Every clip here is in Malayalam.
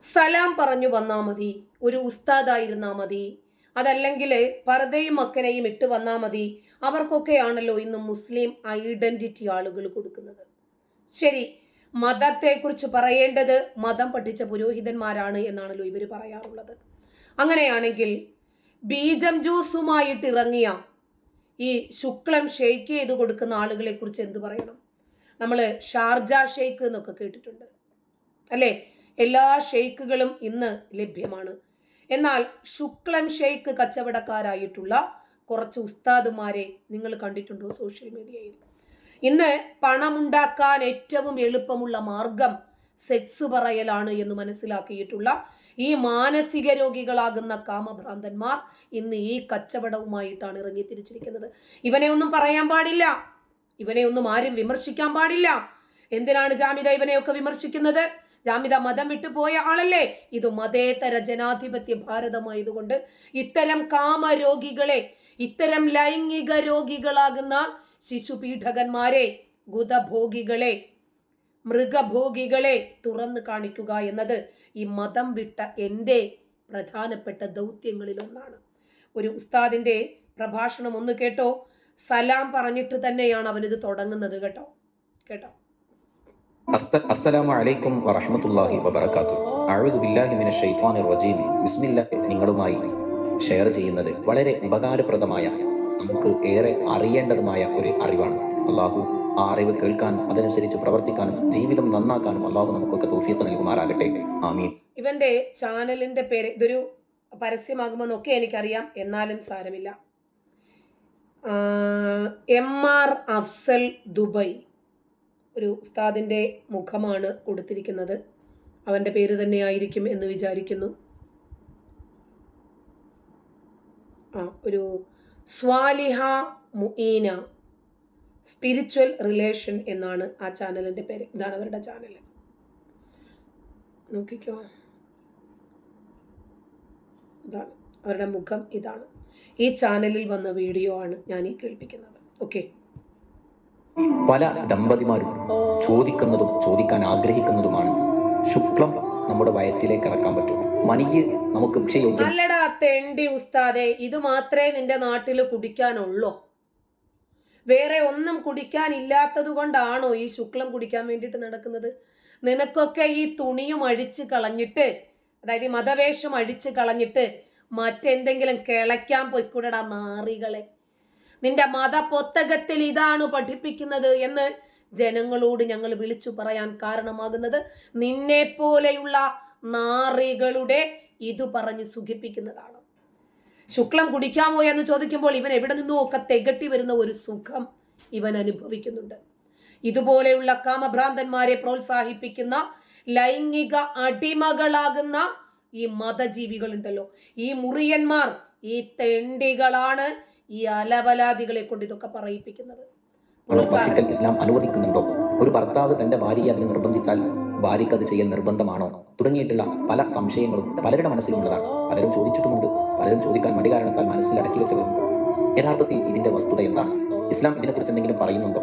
സലാം പറഞ്ഞു വന്നാൽ മതി ഒരു ഉസ്താദായിരുന്നാൽ മതി. അതല്ലെങ്കിൽ പർദയും മക്കനെയും ഇട്ട് വന്നാൽ മതി. അവർക്കൊക്കെയാണല്ലോ ഇന്ന് മുസ്ലിം ഐഡന്റിറ്റി ആളുകൾ കൊടുക്കുന്നത്. ശരി മതത്തെക്കുറിച്ച് പറയേണ്ടത് മതം പഠിച്ച പുരോഹിതന്മാരാണ് എന്നാണല്ലോ ഇവർ പറയാറുള്ളത്. അങ്ങനെയാണെങ്കിൽ ബീജം ജ്യൂസുമായിട്ട് ഇറങ്ങിയ ഈ ശുക്ലം ഷെയ്ക്ക് ചെയ്ത് കൊടുക്കുന്ന ആളുകളെക്കുറിച്ച് എന്ത് പറയണം? നമ്മൾ ഷാർജ ഷെയ്ക്ക് എന്നൊക്കെ കേട്ടിട്ടുണ്ട്. അല്ലേ? എല്ലാ ഷെയ്ക്കുകളും ഇന്ന് ലഭ്യമാണ്. എന്നാൽ ശുക്ലൻ ഷെയ്ക്ക് കച്ചവടക്കാരായിട്ടുള്ള കുറച്ച് ഉസ്താദുമാരെ നിങ്ങൾ കണ്ടിട്ടുണ്ടോ സോഷ്യൽ മീഡിയയിൽ? ഇന്ന് പണമുണ്ടാക്കാൻ ഏറ്റവും എളുപ്പമുള്ള മാർഗം സെക്സ് പറയലാണ് എന്ന് മനസ്സിലാക്കിയിട്ടുള്ള ഈ മാനസിക രോഗികളാകുന്ന കാമഭ്രാന്തന്മാർ ഇന്ന് ഈ കച്ചവടവുമായിട്ടാണ് ഇറങ്ങി തിരിച്ചിരിക്കുന്നത് ഇവനെ ഒന്നും പറയാൻ പാടില്ല. ഇവനെ ഒന്നും ആരും വിമർശിക്കാൻ പാടില്ല. എന്തിനാണ് ജാമിത ഇവനെയൊക്കെ വിമർശിക്കുന്നത്? ജാമിത മതം വിട്ടു പോയ ആളല്ലേ? ഇത് മതേതര ജനാധിപത്യ ഭാരതമായതുകൊണ്ട് ഇത്തരം കാമരോഗികളെ ഇത്തരം ലൈംഗിക രോഗികളാകുന്ന ശിശുപീഠകന്മാരെ ഗുതഭോഗികളെ മൃഗഭോഗികളെ തുറന്നു കാണിക്കുക എന്നത് ഈ മതം വിട്ട എന്റെ പ്രധാനപ്പെട്ട ദൗത്യങ്ങളിലൊന്നാണ്. ഒരു ഉസ്താദിന്റെ പ്രഭാഷണം ഒന്ന് കേട്ടോ? സലാം പറഞ്ഞിട്ട് തന്നെയാണ് അവനിത് തുടങ്ങുന്നത് കേട്ടോ? കേട്ടോ? അസ്സലാമു അലൈക്കും വറഹ്മത്തുള്ളാഹി വബറകാത്തു. അഊദു ബില്ലാഹി ശൈത്വാനിർ റജീം ബിസ്മില്ല നിങ്ങളുമായി ഷെയർ ചെയ്യുന്നത് വളരെ ഉപകാരപ്രദമായ നമുക്ക് ഏറെ അറിയേണ്ടതുമായ ഒരു അറിവാണ്. അള്ളാഹു ആ അറിവ് കേൾക്കാനും അതനുസരിച്ച് പ്രവർത്തിക്കാനും ജീവിതം നന്നാക്കാനും അള്ളാഹു നമുക്കൊക്കെ തോഫിയത്ത് നൽകുമാറാകട്ടെ. ആമീൻ. ഇവന്റെ ചാനലിന്റെ പേര് ഇതൊരു പരസ്യമാകുമെന്നൊക്കെ എനിക്കറിയാം. എന്നാലും സാരമില്ല. M R Afsal Dubai. ഒരു ഉസ്താദിന്റെ മുഖമാണ് കൊടുത്തിരിക്കുന്നത്. അവന്റെ പേര് തന്നെയായിരിക്കും എന്ന് വിചാരിക്കുന്നു. ആ ഒരു സ്വാലിഹ മുഈന സ്പിരിച്വൽ റിലേഷൻ എന്നാണ് ആ ചാനലിന്റെ പേര്. ഇതാണ് അവരുടെ ചാനൽ. നോക്കിക്കോ. അവരുടെ മുഖം ഇതാണ്. ഈ ചാനലിൽ വന്ന വീഡിയോ ആണ് ഞാൻ ഈ കേൾപ്പിക്കുന്നത്. ഓക്കെ. പല ദമ്പതിമാരും ചോദിക്കുന്നതും ചോദിക്കാൻ ആഗ്രഹിക്കുന്നതുമാണ്. ശുക്ലം നമ്മുടെ വയറ്റിലേക്ക് ഇറക്കാൻ പറ്റും. മണിയ് നമുക്ക് അല്ലടാ തെണ്ടി ഉസ്താദെ ഇത് മാത്രമേ നിന്റെ നാട്ടിൽ കുടിക്കാനുള്ളൂ. വേറെ ഒന്നും കുടിക്കാനില്ലാത്തത് കൊണ്ടാണോ ഈ ശുക്ലം കുടിക്കാൻ വേണ്ടിയിട്ട് നടക്കുന്നത്? നിനക്കൊക്കെ ഈ തുണിയും അഴിച്ച് കളഞ്ഞിട്ട് അതായത് ഈ മതവേഷം അഴിച്ച് കളഞ്ഞിട്ട് മറ്റെന്തെങ്കിലും കിളയ്ക്കാൻ പൊയ്ക്കൂടടാ നാറികളെ. നിന്റെ മത പുസ്തകത്തിൽ ഇതാണ് പഠിപ്പിക്കുന്നത് എന്ന് ജനങ്ങളോട് ഞങ്ങൾ വിളിച്ചു പറയാൻ കാരണമാകുന്നത്. നിന്നെ പോലെയുള്ള നാറികളുടെ ഇത് പറഞ്ഞ് സുഖിപ്പിക്കുന്നതാണ്. ശുക്ലം കുടിക്കാമോ എന്ന് ചോദിക്കുമ്പോൾ ഇവൻ എവിടെ നിന്നോ ഒക്കെ തികട്ടി വരുന്ന ഒരു സുഖം ഇവൻ അനുഭവിക്കുന്നുണ്ട്. ഇതുപോലെയുള്ള കാമഭ്രാന്തന്മാരെ പ്രോത്സാഹിപ്പിക്കുന്ന ലൈംഗിക അടിമകളാകുന്ന ഈ മതജീവികളുണ്ടല്ലോ. ഈ മുറിയന്മാർ ഈ തെണ്ടികളാണ് ഈ അലവലാദികളെ കൊണ്ട് ഇതൊക്കെ പറയിപ്പിക്കുന്നത്. ഇസ്ലാം അനുവദിക്കുന്നുണ്ടോ? ഒരു ഭർത്താവ് തന്റെ ഭാര്യയെ അതിന് നിർബന്ധിച്ചാൽ ഭാര്യയ്ക്ക് അത് ചെയ്യാൻ നിർബന്ധമാണോ? തുടങ്ങിയിട്ടുള്ള പല സംശയങ്ങളും പലരുടെ മനസ്സിലുള്ളതാണ്. പലരും ചോദിച്ചിട്ടുമുണ്ട്. പലരും ചോദിക്കാൻ മടി കാരണത്താൽ മനസ്സിൽ അടക്കി വെച്ചവരുണ്ട്. യഥാർത്ഥത്തിൽ ഇതിന്റെ വസ്തുത എന്താണ്? ഇസ്ലാം ഇതിനെക്കുറിച്ച് എന്തെങ്കിലും പറയുന്നുണ്ടോ?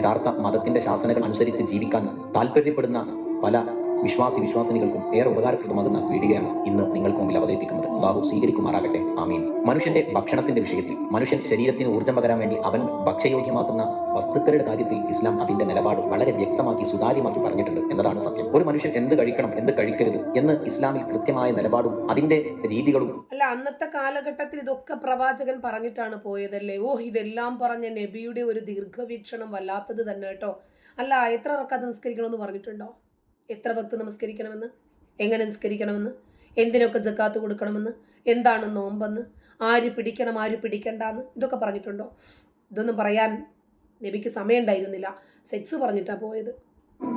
യഥാർത്ഥ മതത്തിന്റെ ശാസനകൾ അനുസരിച്ച് ജീവിക്കാൻ താല്പര്യപ്പെടുന്ന പല വിശ്വാസി വിശ്വാസിനികൾക്കും ഏറെ ഉപകാരപ്രദമാകുന്ന വീഡിയോയാണ് ഇന്ന് നിങ്ങൾക്ക് മുമ്പിൽ അവതരിപ്പിക്കുന്നത്. അള്ളാഹു സ്വീകരിക്കുമാറാകട്ടെ. ആമീൻ. മനുഷ്യന്റെ ഭക്ഷണത്തിന്റെ വിഷയത്തിൽ മനുഷ്യൻ ശരീരത്തിന് ഊർജം പകരാൻ വേണ്ടി അവൻ ഭക്ഷ്യയോഗ്യമാക്കുന്ന വസ്തുക്കളുടെ കാര്യത്തിൽ ഇസ്ലാം അതിന്റെ നിലപാട് വളരെ വ്യക്തമാക്കി സുതാര്യമാക്കി പറഞ്ഞിട്ടുണ്ട് എന്നതാണ് സത്യം. ഒരു മനുഷ്യൻ എന്ത് കഴിക്കണം എന്ത് കഴിക്കരുത് എന്ന് ഇസ്ലാമിൽ കൃത്യമായ നിലപാടും അതിന്റെ രീതികളും അല്ല അന്നത്തെ കാലഘട്ടത്തിൽ ഇതൊക്കെ പ്രവാചകൻ പറഞ്ഞിട്ടാണ് പോയതല്ലേ? ഓ ഇതെല്ലാം പറഞ്ഞ നബിയുടെ ഒരു ദീർഘവീക്ഷണം വല്ലാത്തത് തന്നെ കേട്ടോ. അല്ല എത്ര റക്കാത്ത് നിസ്കരിക്കണമെന്ന് പറഞ്ഞിട്ടുണ്ടോ? എത്ര ഭക്ത് നമസ്കരിക്കണമെന്ന്? എങ്ങനെ നിസ്കരിക്കണമെന്ന്? എന്തിനൊക്കെ ജക്കാത്ത് കൊടുക്കണമെന്ന്? എന്താണ് നോമ്പെന്ന്? ആര് പിടിക്കണം ആര് പിടിക്കണ്ടെന്ന്? ഇതൊക്കെ പറഞ്ഞിട്ടുണ്ടോ? ഇതൊന്നും പറയാൻ നബിക്ക് സമയം ഉണ്ടായിരുന്നില്ല സെക്സ് പറഞ്ഞിട്ടാ പോയത്.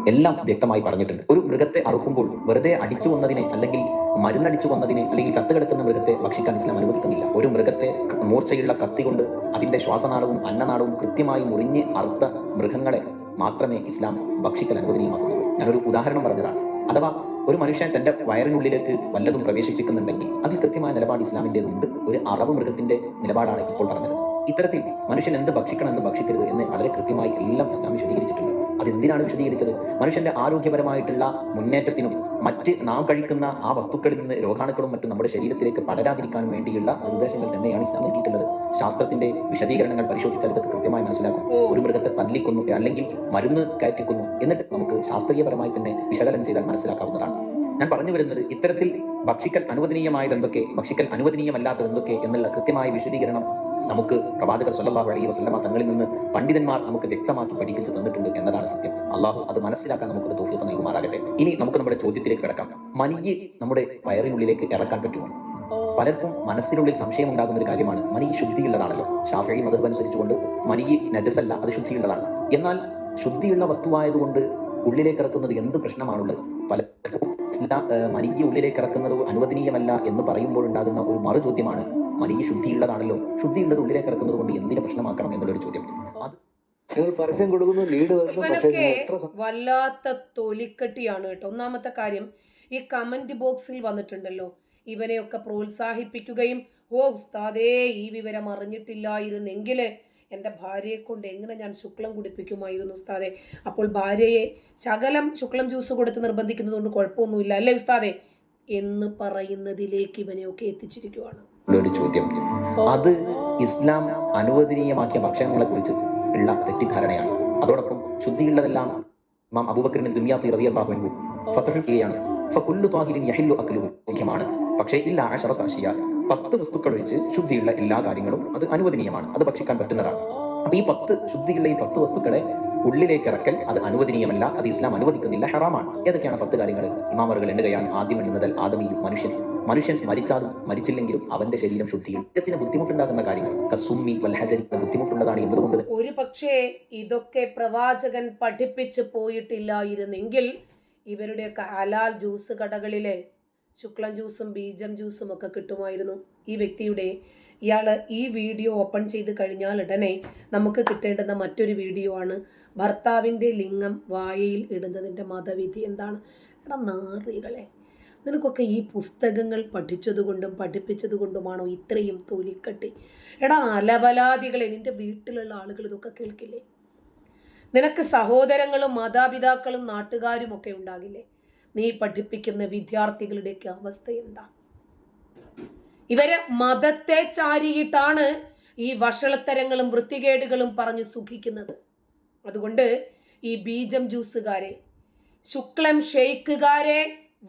എല്ലാം വ്യക്തമായി പറഞ്ഞിട്ടുണ്ട്. ഒരു മൃഗത്തെ അറുക്കുമ്പോൾ വെറുതെ അടിച്ചു വന്നതിനെ അല്ലെങ്കിൽ മരുന്നടിച്ചു വന്നതിനെ അല്ലെങ്കിൽ ചത്തുകിടക്കുന്ന മൃഗത്തെ ഭക്ഷിക്കാൻ ഇസ്ലാം അനുവദിക്കുന്നില്ല. ഒരു മൃഗത്തെ മൂർച്ചയുള്ള കത്തി കൊണ്ട് അതിന്റെ ശ്വാസനാളവും അന്നനാളവും കൃത്യമായി മുറിഞ്ഞ് അറുത്ത മൃഗങ്ങളെ മാത്രമേ ഇസ്ലാം ഭക്ഷിക്കാൻ അനുവദനീയമാക്കുന്നുള്ളൂ ഞാനൊരു ഉദാഹരണം പറഞ്ഞതാണ്. അഥവാ ഒരു മനുഷ്യൻ തന്റെ വയറിനുള്ളിലേക്ക് വല്ലതും പ്രവേശിപ്പിക്കുന്നുണ്ടെങ്കിൽ അതിൽ കൃത്യമായ നിലപാട് ഇസ്ലാമിന്റെതുണ്ട്. ഒരു അറവ് മൃഗത്തിന്റെ നിലപാടാണ് ഇപ്പോൾ പറഞ്ഞത്. ഇത്തരത്തിൽ മനുഷ്യൻ എന്ത് ഭക്ഷിക്കണം എന്ന് ഭക്ഷിക്കരുത് എന്ന് വളരെ കൃത്യമായി എല്ലാം ഇസ്ലാം വിശദീകരിച്ചിട്ടുണ്ട്. അതെന്തിനാണ് വിശദീകരിച്ചത്? മനുഷ്യന്റെ ആരോഗ്യപരമായിട്ടുള്ള മുന്നേറ്റത്തിനും മറ്റ് നാം കഴിക്കുന്ന ആ വസ്തുക്കളിൽ നിന്ന് രോഗാണുക്കളും മറ്റും നമ്മുടെ ശരീരത്തിലേക്ക് പടരാതിരിക്കാനും വേണ്ടിയുള്ള നിർദ്ദേശങ്ങൾ തന്നെയാണ് ഇസ്ലാം നൽകിയിട്ടുള്ളത്. ശാസ്ത്രത്തിന്റെ വിശദീകരണങ്ങൾ പരിശോധിച്ചാൽ ഇതൊക്കെ കൃത്യമായി മനസ്സിലാക്കും. ഒരു മൃഗത്തെ തല്ലിക്കൊന്നു അല്ലെങ്കിൽ മരുന്ന് കയറ്റിക്കുന്നു എന്നിട്ട് നമുക്ക് ശാസ്ത്രീയപരമായി തന്നെ വിശകലനം ചെയ്താൽ മനസ്സിലാക്കാവുന്നതാണ്. ഞാൻ പറഞ്ഞു വരുന്നത് ഇത്തരത്തിൽ ഭക്ഷിക്കൽ അനുവദനീയമായത് എന്തൊക്കെ ഭക്ഷിക്കൽ അനുവദനീയമല്ലാത്തത് എന്തൊക്കെ എന്നുള്ള കൃത്യമായ വിശദീകരണം നമുക്ക് പ്രവാചകർ സ്വല്ലാഹു അലൈഹി വസല്ലമ തങ്ങളിൽ നിന്ന് പണ്ഡിതന്മാർ നമുക്ക് വ്യക്തമാക്കി പഠിപ്പിച്ചു തന്നിട്ടുണ്ട് എന്നതാണ് സത്യം. അള്ളാഹു അത് മനസ്സിലാക്കാൻ നമുക്ക് തോഫിയൊക്കെ നൽകുമാറാകട്ടെ. ഇനി നമുക്ക് നമ്മുടെ ചോദ്യത്തിലേക്ക് കിടക്കാം. മനിയെ നമ്മുടെ വയറിനുള്ളിലേക്ക് ഇറക്കാൻ പറ്റുമോ? പലർക്കും മനസ്സിനുള്ളിൽ സംശയം ഉണ്ടാകുന്ന ഒരു കാര്യമാണ് മനി ശുദ്ധിയുള്ളതാണല്ലോ. ഷാഫി മതം അനുസരിച്ചുകൊണ്ട് മനി നജസല്ല അത് ശുദ്ധിയുള്ളതാണ്. എന്നാൽ ശുദ്ധിയുള്ള വസ്തുവായതുകൊണ്ട് ഉള്ളിലേക്ക് ഇറക്കുന്നത് എന്ത് പ്രശ്നമാണുള്ളത്? പലർക്കും ഇസ്ലാം മനിയെ ഉള്ളിലേക്ക് ഇറക്കുന്നത് അനുവദനീയമല്ല എന്ന് പറയുമ്പോൾ ഉണ്ടാകുന്ന ഒരു മറു ചോദ്യമാണ് മനിയെ ശുദ്ധിയുള്ളതാണല്ലോ. ശുദ്ധിയുള്ളത് ഉള്ളിലേക്ക് ഇറക്കുന്നത് കൊണ്ട് എന്തിനെ പ്രശ്നമാക്കണം എന്നുള്ളൊരു ചോദ്യം. അത് നിങ്ങൾ പരസ്യം കൊടുക്കുന്നു ലീഡ് വല്ലാത്ത തൊലിക്കട്ടിയാണ് കേട്ടോ. ഒന്നാമത്തെ കാര്യം ഈ കമന്റ് ബോക്സിൽ വന്നിട്ടുണ്ടല്ലോ ഇവനെയൊക്കെ പ്രോത്സാഹിപ്പിക്കുകയും ഓ ഉസ്താദേ ഈ വിവരം അറിഞ്ഞിട്ടില്ലായിരുന്നെങ്കിൽ എന്റെ ഭാര്യയെ കൊണ്ട് എങ്ങനെ ഞാൻ ശുക്ലം കുടിപ്പിക്കുമായിരുന്നു ഉസ്താദെ? അപ്പോൾ ഭാര്യയെ ശകലം ശുക്ലം ജ്യൂസ് കൊടുത്ത് നിർബന്ധിക്കുന്നത് കൊണ്ട് കുഴപ്പമൊന്നുമില്ല അല്ലേ ഉസ്താദെ? എന്ന് പറയുന്നതിലേക്ക് ഇവനെയൊക്കെ എത്തിച്ചിരിക്കുവാണ്. ഒരു ചോദ്യം അത് ഇസ്ലാം അനുവദനീയമാക്കിയ ഭക്ഷണങ്ങളെ കുറിച്ച് ഉള്ള തെറ്റിദ്ധാരണയാണ്. അതോടൊപ്പം ശുദ്ധിയുള്ളതെല്ലാം മാം അബൂബക്കറിന് ദുനിയാത്തി റളിയല്ലാഹു അൻഹു ഫത്ഹുൽ ചെയ്യുകയാണ് ഫകുല്ലു താഹിരിൻ യഹില്ലു അക്കലു മുഖ്യമാണ്. പക്ഷേ ഇല്ല അശറത്ത് അഷിയ പത്ത് വസ്തുക്കൾ ഒഴിച്ച് ശുദ്ധിയുള്ള എല്ലാ കാര്യങ്ങളും അത് അനുവദനീയമാണ്. അത് ഭക്ഷിക്കാൻ പറ്റുന്നതാണ്. അപ്പൊ ഈ പത്ത് ശുദ്ധിയുള്ള ഈ പത്ത് വസ്തുക്കളെ ഉള്ളിലേക്ക് ഇറക്കൽ അത് അനുവദനീയമല്ല അത് ഇസ്ലാം അനുവദിക്കുന്നില്ല ഹറാമാണ്. ഏതൊക്കെയാണ് പത്ത് കാര്യങ്ങൾ? ഇമാമറുകൾ എണ്ണുകയാണ് ആദ്യം എണ്ണുന്നതൽ ആദമിയും മനുഷ്യൻ. മനുഷ്യൻ മരിച്ചാലും മരിച്ചില്ലെങ്കിലും അവന്റെ ശരീരം ശുദ്ധിയും. ഇദ്ദേഹത്തിന് ബുദ്ധിമുട്ടുണ്ടാകുന്ന കാര്യങ്ങൾ. കസുമി വൽഹജരി ബുദ്ധിമുട്ടുള്ളതാണ് എന്നതുകൊണ്ട് ഒരു പക്ഷേ ഇതൊക്കെ പ്രവാചകൻ പഠിപ്പിച്ചു പോയിട്ടില്ലായിരുന്നെങ്കിൽ ഇവരുടെയൊക്കെ ഹലാൽ ജ്യൂസ് കടകളിലെ ശുക്ലം ജ്യൂസും ബീജം ജ്യൂസും ഒക്കെ കിട്ടുമായിരുന്നു. ഈ വ്യക്തിയുടെ ഇയാൾ ഈ വീഡിയോ ഓപ്പൺ ചെയ്ത് കഴിഞ്ഞാൽ ഉടനെ നമുക്ക് കിട്ടേണ്ടുന്ന മറ്റൊരു വീഡിയോ ആണ്. ഭർത്താവിന്റെ ലിംഗം വായയിൽ ഇടുന്നതിന്റെ മതവിധി എന്താണ്? എടാ നാറികളെ നിനക്കൊക്കെ ഈ പുസ്തകങ്ങൾ പഠിച്ചതുകൊണ്ടും പഠിപ്പിച്ചതുകൊണ്ടുമാണോ ഇത്രയും തൊലിക്കട്ടി? എടാ അലവലാദികളെ നിന്റെ വീട്ടിലുള്ള ആളുകൾ ഇതൊക്കെ കേൾക്കില്ലേ? നിനക്ക് സഹോദരങ്ങളും മാതാപിതാക്കളും നാട്ടുകാരും ഒക്കെ ഉണ്ടാകില്ലേ? നീ പഠിപ്പിക്കുന്ന വിദ്യാർത്ഥികളുടെയൊക്കെ അവസ്ഥ എന്താ ഇവർ മതത്തെ ചാരിയിട്ടാണ് ഈ വഷളത്തരങ്ങളും വൃത്തികേടുകളും പറഞ്ഞ് സുഖിക്കുന്നത്. അതുകൊണ്ട് ഈ ബീജം ജ്യൂസുകാരെ ശുക്ലം ഷെയ്ക്കുകാരെ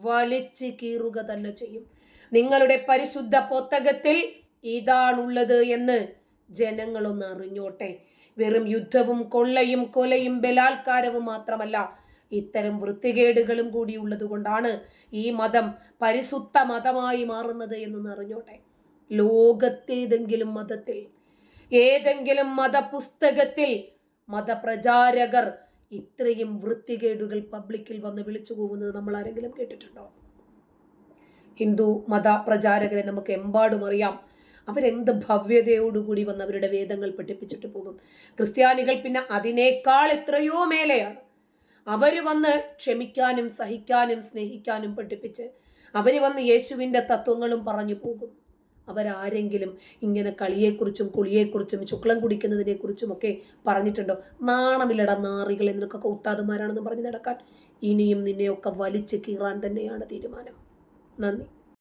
വലിച്ച് കീറുക തന്നെ ചെയ്യും. നിങ്ങളുടെ പരിശുദ്ധ പൊത്തകത്തിൽ ഇതാണുള്ളത് എന്ന് ജനങ്ങളൊന്ന് അറിഞ്ഞോട്ടെ. വെറും യുദ്ധവും കൊള്ളയും കൊലയും ബലാത്കാരവും മാത്രമല്ല ഇത്തരം വൃത്തികേടുകളും കൂടി ഉള്ളതുകൊണ്ടാണ് ഈ മതം പരിശുദ്ധ മതമായി മാറുന്നത് എന്നൊന്ന് അറിഞ്ഞോട്ടെ. ലോകത്തേതെങ്കിലും മതത്തിൽ ഏതെങ്കിലും മതപുസ്തകത്തിൽ മതപ്രചാരകർ ഇത്രയും വൃത്തികേടുകൾ പബ്ലിക്കിൽ വന്ന് വിളിച്ചു പോകുന്നത് നമ്മൾ ആരെങ്കിലും കേട്ടിട്ടുണ്ടോ? ഹിന്ദു മത പ്രചാരകരെ നമുക്ക് എമ്പാടും അറിയാം. അവരെന്ത് ഭവ്യതയോടുകൂടി വന്ന് അവരുടെ വേദങ്ങൾ പഠിപ്പിച്ചിട്ട് പോകും. ക്രിസ്ത്യാനികൾ പിന്നെ അതിനേക്കാൾ എത്രയോ മേലെയാണ്. അവർ വന്ന് ക്ഷമിക്കാനും സഹിക്കാനും സ്നേഹിക്കാനും പഠിപ്പിച്ച് അവർ വന്ന് യേശുവിന്റെ തത്വങ്ങളും പറഞ്ഞു പോകും. അവരാരെങ്കിലും ഇങ്ങനെ കളിയെക്കുറിച്ചും കുളിയെക്കുറിച്ചും ശുക്ലം കുടിക്കുന്നതിനെക്കുറിച്ചും ഒക്കെ പറഞ്ഞിട്ടുണ്ടോ? നാണമില്ലട നാറികളെ നിനക്കൊക്കെ ഉത്താദന്മാരാണെന്ന് പറഞ്ഞ് നടക്കാൻ. ഇനിയും നിന്നെയൊക്കെ വലിച്ച് കീറാൻ തന്നെയാണ് തീരുമാനം. നന്ദി.